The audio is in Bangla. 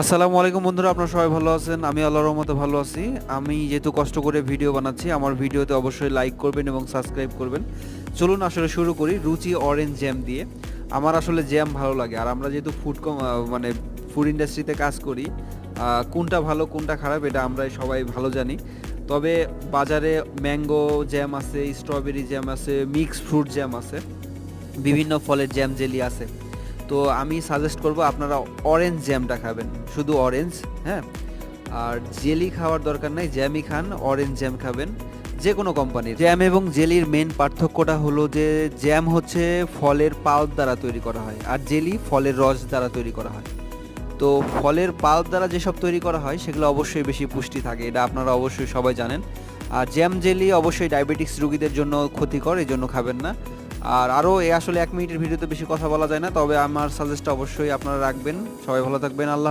আসসালামু আলাইকুম বন্ধুরা, আপনারা সবাই ভালো আছেন? আমি আল্লাহর রহমতে ভালো আছি। আমি যেহেতু কষ্ট করে ভিডিও বানাচ্ছি, আমার ভিডিওতে অবশ্যই লাইক করবেন এবং সাবস্ক্রাইব করবেন। চলুন আসলে শুরু করি, রুচি অরেঞ্জ জ্যাম দিয়ে। আমার আসলে জ্যাম ভালো লাগে, আর আমরা যেহেতু ফুড মানে ফুড ইন্ডাস্ট্রিতে কাজ করি কোনটা ভালো, কোনটা খারাপ, এটা আমরা সবাই ভালো জানি। তবে বাজারে ম্যাঙ্গো জ্যাম আছে স্ট্রবেরি জ্যাম আছে মিক্স ফ্রুট জ্যাম আছে, বিভিন্ন ফলের জ্যাম জেলি আছে। তো আমি সাজেস্ট করব আপনারা অরেঞ্জ জ্যামটা খাবেন। শুধু অরেঞ্জ হ্যাঁ? আর জেলি খাওয়ার দরকার নাই জ্যামই খান অরেঞ্জ জ্যাম খাবেন। যে কোনো কোম্পানির জ্যাম এবং জেলির মেন পার্থক্যটা হলো যে জ্যাম হচ্ছে ফলের পাল্প দ্বারা তৈরি করা হয়, আর জেলি ফলের রস দ্বারা তৈরি করা হয়। তো ফলের পাল্প দ্বারা যেসব তৈরি করা হয়, সেগুলো অবশ্যই বেশি পুষ্টি থাকে, এটা আপনারা অবশ্যই সবাই জানেন। আর জ্যাম জেলি অবশ্যই ডায়াবেটিক্স রোগীদের জন্য ক্ষতিকর এই জন্য খাবেন না। আর আরও এ আসলে এক মিনিটের ভিডিওতে বেশি কথা বলা যায় না, তবে আমার সাজেস্টটা অবশ্যই আপনারা রাখবেন। সবাই ভালো থাকবেন, আল্লাহ